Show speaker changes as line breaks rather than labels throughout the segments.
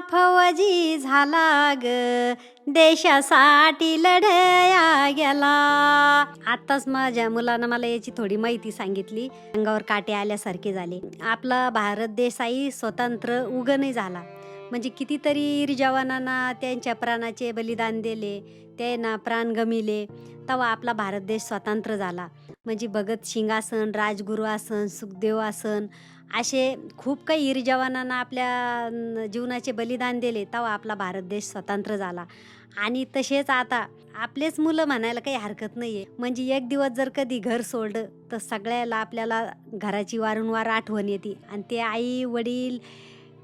फौजी झाला ग. देशासाठी लढया गेला. आताच माझ्या मुलानं मला याची थोडी माहिती सांगितली. अंगावर काटे आल्यासारखे झाले. आपला भारत देशाही स्वतंत्र उग नाही झाला. म्हणजे कितीतरी जवानांना त्यांच्या प्राणाचे बलिदान दिले. त्यांना प्राण गमिले. तेव्हा आपला भारत देश स्वतंत्र झाला. म्हणजे भगत सिंग आसन राजगुरू आसन सुखदेव आसन असे खूप काही वीर आपल्या जीवनाचे बलिदान दिले. तेव्हा आपला भारत देश स्वतंत्र झाला. आणि तसेच आता आपलेच मुलं म्हणायला काही हरकत नाही आहे म्हणजे एक दिवस जर कधी घर सोडलं तर सगळ्याला आपल्याला घराची वारंवार आठवण येते. आणि ते आई वडील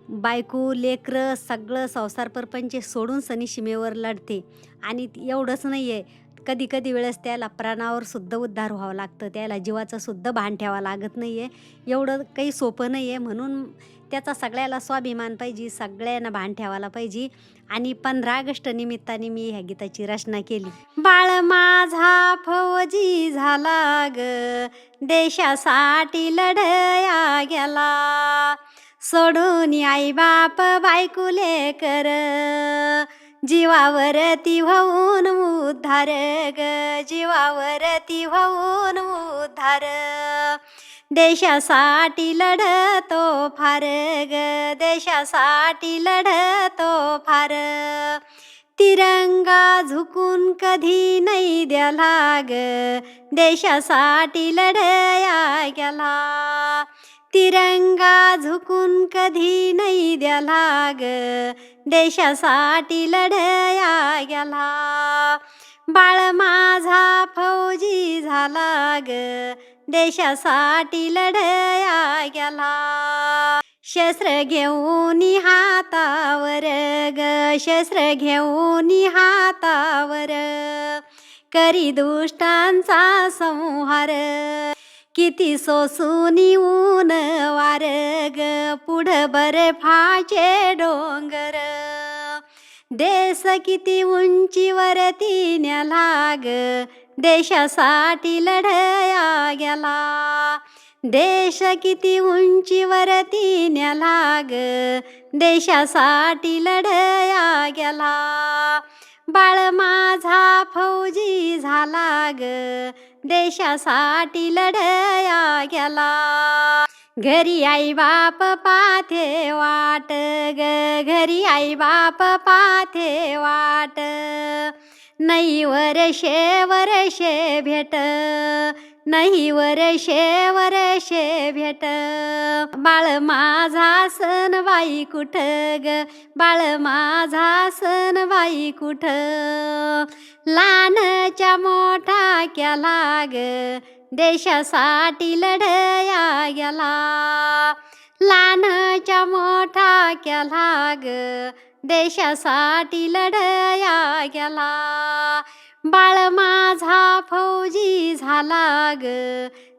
बायको लेकरं सगळं संसार परपंच सोडून सनी सीमेवर लढते. आणि एवढंच नाही आहे कधी कधी वेळेस त्याला प्राणावर सुद्धा उद्धार व्हावं लागतं. त्याला जीवाचं सुद्धा भान ठेवावं लागत नाही आहे एवढं काही सोपं नाही आहे म्हणून त्याचा सगळ्याला स्वाभिमान पाहिजे सगळ्यांना भान ठेवायला पाहिजे. आणि पंधरा ऑगस्ट निमित्ताने मी ह्या गीताची रचना केली. बाळ माझा फौजी झाला ग देशासाठी लढया गेला. सोडून आई बाप बायकुले कर जीवावरती होऊन उद्धार ग जीवावरती होऊन उद्धार. देशासाठी लढतो फार ग देशासाठी लढतो फार. तिरंगा झुकून कधी नाही द्याला ग देशासाठी लढया गेला. तिरंगा झुकून कधी नाही द्याला ग देशासाठी लढया गेला बाळ माझा फौजी झाला ग. देशासाठी लढया गेला शस्त्र घेऊन हातावर ग. शस्त्र घेऊन हातावर. करी दुष्टांचा संहार. किती सोसून ऊन वा पुढं बर्फाचे डोंगर. देश किती उंचीवरती न्याला लाग. देशासाठी लढया गेला. देश किती उंचीवरती न्याला लाग. देशासाठी लढया गेला. बाळ माझा फौजी झाला ग. देशासाठी लढया गेला. घरी आई बाप पाथे वाट ग घरी आई बाप पाथे वाट. नाही वरशे वरशे भेट नाही वरशे वरशे भेट. बाळ माझा सण बाई कुठ ग बाळ माझा सण बाई कुठ. लहानच्या मोठा केला ग देशासाठी लढया गेला. लहानच्या मोठा केला ग. देशासाठी लढया गेला. बाळ माझा फौजी झाला ग.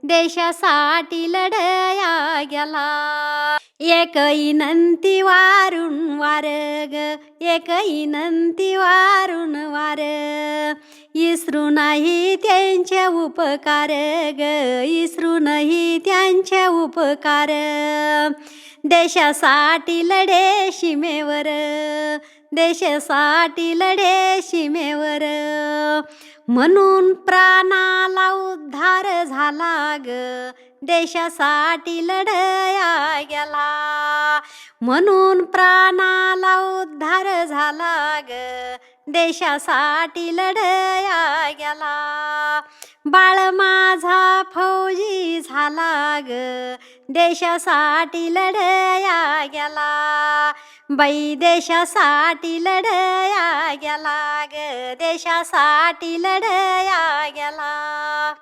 देशासाठी लढया गेला. एक इनंती वारून वार ग एक इनंती वारून वार इसरू नाही त्यांचे उपकार ग. इसरू नाही त्यांचे उपकार. देशासाठी लढे सीमेवर. देशासाठी लढे सीमेवर. म्हणून प्राणाला उद्धार झाला ग. देशासाठी लढया गेला. म्हणून प्राणाला उद्धार झाला ग. देशासाठी लढया गेला बाळ माझा फौजी झाला ग. देशासाठी लढया गेला बाई देशासाठी लढया गेला ग. देशासाठी लढया गेला